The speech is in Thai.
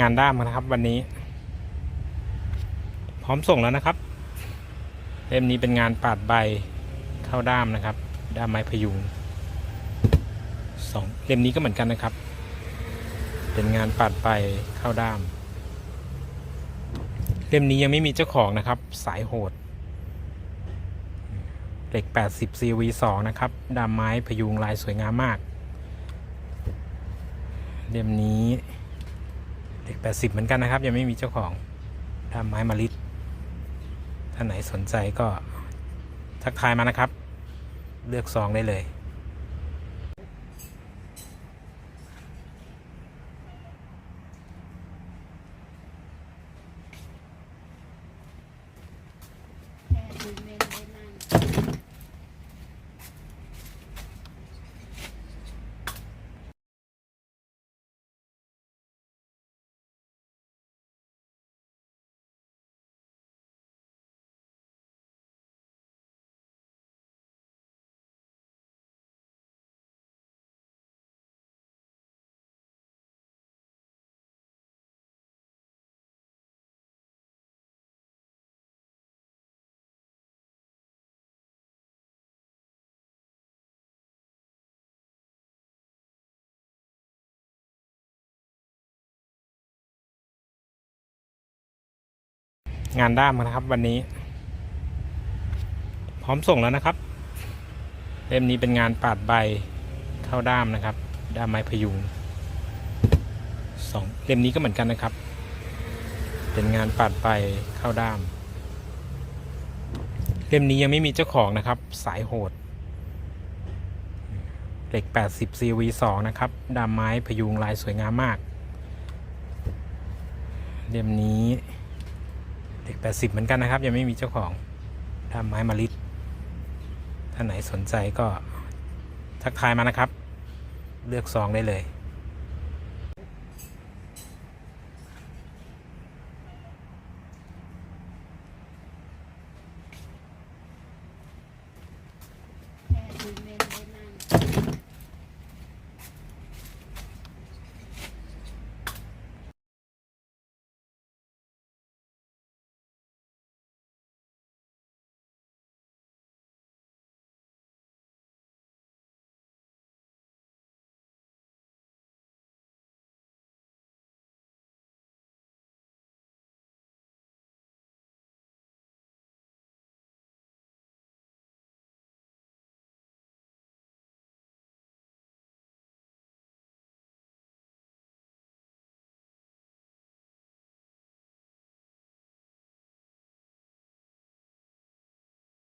งานด้ามนะครับ วันนี้ พร้อมส่งแล้วนะครับ เล่มนี้เป็นงานปาดใบเข้าด้ามนะครับ ด้ามไม้พยุงสองเล่มนี้ก็เหมือนกันนะครับ เป็นงานปาดใบเข้าด้าม เล่มนี้ยังไม่มีเจ้าของนะครับ สายโหดเหล็ก 80 CV2 นะครับด้ามไม้พยุงลายสวยงามมาก เล่มนี้ เหล็ก80เหมือนกันนะครับ ยังไม่มีเจ้าของด้าไม้มาลิดท่านไหนสนใจก็ทักทายมานะครับ เลือกซองได้เลยเมน งานด้ามนะครับ วันนี้ พร้อมส่งแล้วนะครับ เล่มนี้เป็นงานปาดใบเข้าด้ามนะครับ ด้ามไม้พยุงสองเล่มนี้ก็เหมือนกันนะครับ เป็นงานปาดใบเข้าด้าม เล่มนี้ยังไม่มีเจ้าของนะครับ สายโหดเหล็ก 80 CV2 นะครับด้ามไม้พยุงลายสวยงามมาก เล่มนี้ เด็ก80เหมือนกันนะครับ ยังไม่มีเจ้าของด้าไม้มาลิถ้าไหนสนใจก็ทักทายมานะครับ เลือกซองได้เลย